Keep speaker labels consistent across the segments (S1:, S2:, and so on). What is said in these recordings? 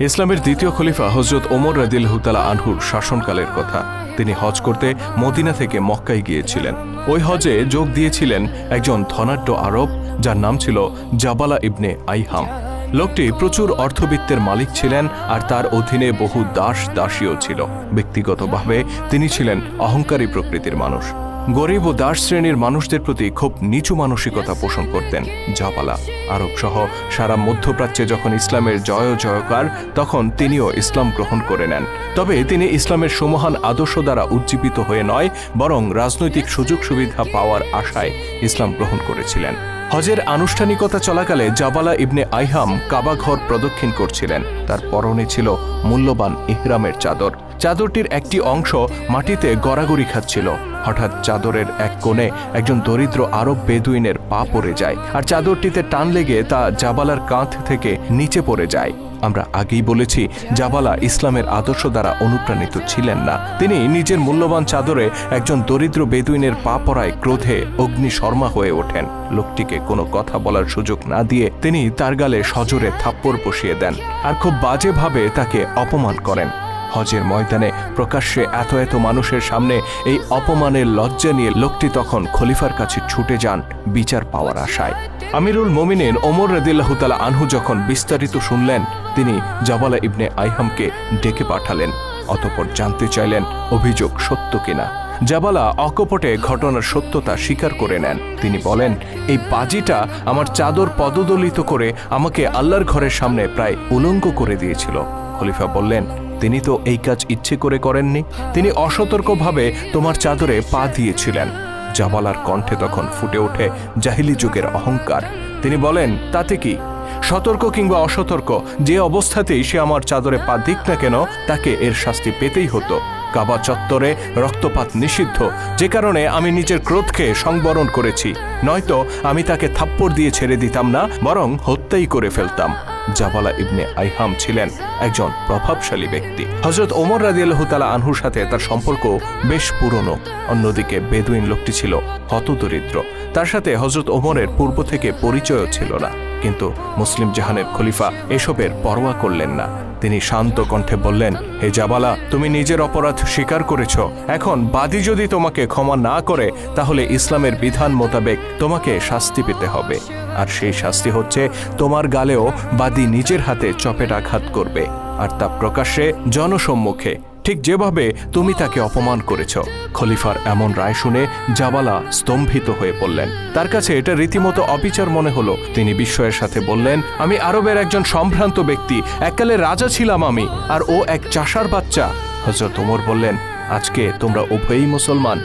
S1: ইসলামের দ্বিতীয় খলিফা হজরত ওমর রাদিল হুতালা আনহুর শাসনকালের কথা। তিনি হজ করতে মদিনা থেকে মক্কায় গিয়েছিলেন। ওই হজে যোগ দিয়েছিলেন একজন ধনাঢ্য আরব, যার নাম ছিল জাবালা ইবনে আইহাম। লোকটি প্রচুর অর্থবিত্তের মালিক ছিলেন আর তার অধীনে বহু দাস দাসীও ছিল। ব্যক্তিগতভাবে তিনি ছিলেন অহংকারী প্রকৃতির মানুষ। গরিব ও দাস শ্রেণির মানুষদের প্রতি খুব নিচু মানসিকতা পোষণ করতেন। জাপালা আরব সহ সারা মধ্যপ্রাচ্যে যখন ইসলামের জয় জয়কার, তখন তিনিও ইসলাম গ্রহণ করে নেন। তবে তিনি ইসলামের সমহান আদর্শ দ্বারা উজ্জীবিত হয়ে নয়, বরং রাজনৈতিক সুযোগ সুবিধা পাওয়ার আশায় ইসলাম গ্রহণ করেছিলেন। হজের আনুষ্ঠানিকতা চলাকালে জাবালা ইবনে আইহাম কাবাঘর প্রদক্ষিণ করছিলেন। তার পরনে ছিল মূল্যবান ইহরামের চাদর। চাদরটির একটি অংশ মাটিতে গড়াগড়ি খাচ্ছিল। হঠাৎ চাদরের এক কোণে একজন দরিদ্র আরব বেদুইনের পা পড়ে যায় আর চাদরটিতে টান লেগে তা জাবালার কাঁধ থেকে নিচে পড়ে যায়। আমরা আগেই বলেছি, জাবালা ইসলামের আদর্শ দ্বারা অনুপ্রাণিত ছিলেন না। তিনি নিজের মূল্যবান চাদরে একজন দরিদ্র বেদুইনের পা পড়ায় ক্রোধে অগ্নিশর্মা হয়ে ওঠেন। লোকটিকে কোনো কথা বলার সুযোগ না দিয়ে তিনি তার গালে সজোরে থাপ্পড় বসিয়ে দেন আর খুব বাজেভাবে তাকে অপমান করেন। হজের ময়দানে প্রকাশ্যে এত এত মানুষের সামনে এই অপমানের লজ্জা নিয়ে লোকটি তখন খলিফার কাছে ছুটে যান বিচার পাওয়ার আশায়। আমিরুল মোমিনের ওমর রদিল্লাহ তালা আনহু যখন বিস্তারিত শুনলেন, তিনি জাবালা ইবনে আইহামকে ডেকে পাঠালেন, অতপর জানতে চাইলেন অভিযোগ সত্য কিনা। জাবালা অকপটে ঘটনার সত্যতা স্বীকার করে নেন। তিনি বলেন, এই বাজিটা আমার চাদর পদদলিত করে আমাকে আল্লাহর ঘরের সামনে প্রায় উলঙ্গ করে দিয়েছিল। খলিফা বললেন তিনি তো এই কাজ ইচ্ছে করে করেননি। তিনি অসতর্কভাবে তোমার চাদরে পা দিয়েছিলেন। জামালার কণ্ঠে তখন ফুটে ওঠে জাহিলি যুগের অহংকার। তিনি বলেন, তাতে কি? সতর্ক কিংবা অসতর্ক, যে অবস্থাতেই সে আমার চাদরে পা দিক না কেন, তাকে এর শাস্তি পেতেই হতো। কাবা চত্বরে রক্তপাত নিষিদ্ধ। যে কারণে আমি নিজের ক্রোধকে সংবরণ করেছি। নয়তো আমি তাকে থাপ্পড় দিয়ে ছেড়ে দিতাম না, বরং হত্যাই করে ফেলতাম। জাবালা ইবনে আইহাম ছিলেন একজন প্রভাবশালী ব্যক্তি। হজরত ওমর রাজিয়াল্লাহ তালা আনহুর সাথে তার সম্পর্ক বেশ পুরনো। অন্যদিকে বেদুইন লোকটি ছিল হতদরিদ্র। তার সাথে হজরত ওমরের পূর্ব থেকে পরিচয়ও ছিল না। কিন্তু মুসলিম জাহানের খলিফা এসবের পরোয়া করলেন না। তিনি শান্ত কণ্ঠে বললেন, হে জাবালা, তুমি নিজের অপরাধ স্বীকার করেছ। এখন বাদী যদি তোমাকে ক্ষমা না করে, তাহলে ইসলামের বিধান মোতাবেক তোমাকে শাস্তি পেতে হবে। আর সেই শাস্তি হচ্ছে তোমার গালেও বাদী নিজের হাতে চপেট আঘাত করবে, আর তা প্রকাশ্যে জনসম্মুখে। ঠিক যেভাবে তুমি তাকে অপমান করেছ, খলিফার এমন রায় শুনে জাবালা স্তম্ভিত হয়ে পড়লেন। তার কাছে এটা রীতিমতো অবিচার মনে হলো। তিনি বিস্ময়ের সাথে বললেন, আমি আরবের একজন সম্ভ্রান্ত ব্যক্তি, এককালে রাজা ছিলাম আমি, আর ও এক চাষার বাচ্চা। হজরত ওমর বললেন, আজকে তোমরা উভয়ই মুসলমান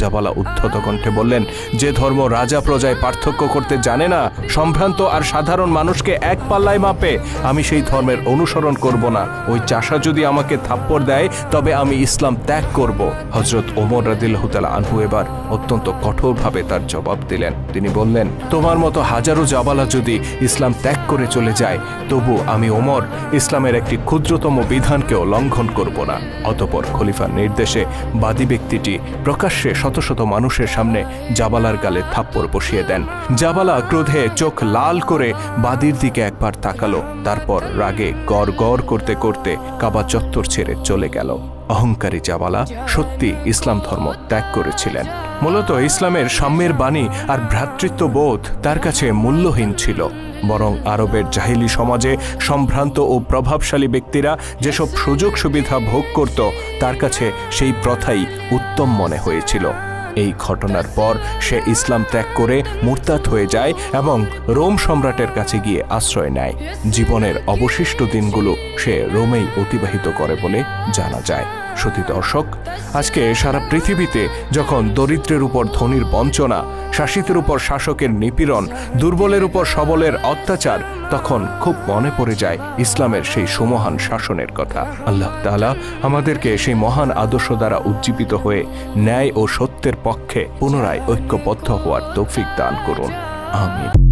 S1: জাবালা উদ্ধত কণ্ঠে বললেন, যে ধর্ম রাজা প্রজায় পার্থক্য করতে জানে না, সম্ভ্রান্ত আর সাধারণ মানুষকে এক পাল্লায় মাপে, আমি সেই ধর্মের অনুসরণ করব না। ওই চাষা যদি আমাকে থাপ্পড় দেয়, তবে আমি ইসলাম ত্যাগ করব। হজরত ওমর রাদিল্লাহ তালা আনহু এবার অত্যন্ত কঠোরভাবে তার জবাব দিলেন। তিনি বললেন, তোমার মতো হাজারো জাবালা যদি ইসলাম ত্যাগ করে চলে যায়, তবু আমি ওমর ইসলামের একটি ক্ষুদ্রতম বিধানকেও লঙ্ঘন করব না। অতপর খলিফার নির্দেশে বাদী ব্যক্তিটি প্রকাশ্যে শত শত মানুষের সামনে জাবালার গালে থাপ্পড় বসিয়ে দেন। জাবালা ক্রোধে চোখ লাল করে বাদির দিকে একবার তাকালো। তারপর রাগে গড় গড় করতে করতে কাবা চত্বর ছেড়ে চলে গেল। অহংকারী জাবালা সত্যি ইসলাম ধর্ম ত্যাগ করেছিলেন। মূলত ইসলামের সাম্যের বাণী আর ভ্রাতৃত্ববোধ তার কাছে মূল্যহীন ছিল। বরং আরবের জাহিলি সমাজে সম্ভ্রান্ত ও প্রভাবশালী ব্যক্তিরা যেসব সুযোগ সুবিধা ভোগ করত, তার কাছে সেই প্রথাই উত্তম মনে হয়েছিল। এই ঘটনার পর সে ইসলাম ত্যাগ করে মুরতাদ হয়ে যায় এবং রোম সম্রাটের কাছে গিয়ে আশ্রয় নেয়। জীবনের অবশিষ্ট দিনগুলো সে রোমেই অতিবাহিত করে বলে জানা যায়। সতী দর্শক, আজকে সারা পৃথিবীতে যখন দরিদ্রের উপর ধনির বঞ্চনা, শাসিতের উপর শাসকের নিপীড়ন, দুর্বলের উপর সবলের অত্যাচার, তখন খুব মনে পড়ে যায় ইসলামের সেই সুমহান শাসনের কথা। আল্লাহ তাআলা আমাদেরকে সেই মহান আদর্শ দ্বারা উজ্জীবিত হয়ে ন্যায় ও সত্যের পক্ষে পুনরায় ঐক্যবদ্ধ হওয়ার তৌফিক দান করুন। আমিন।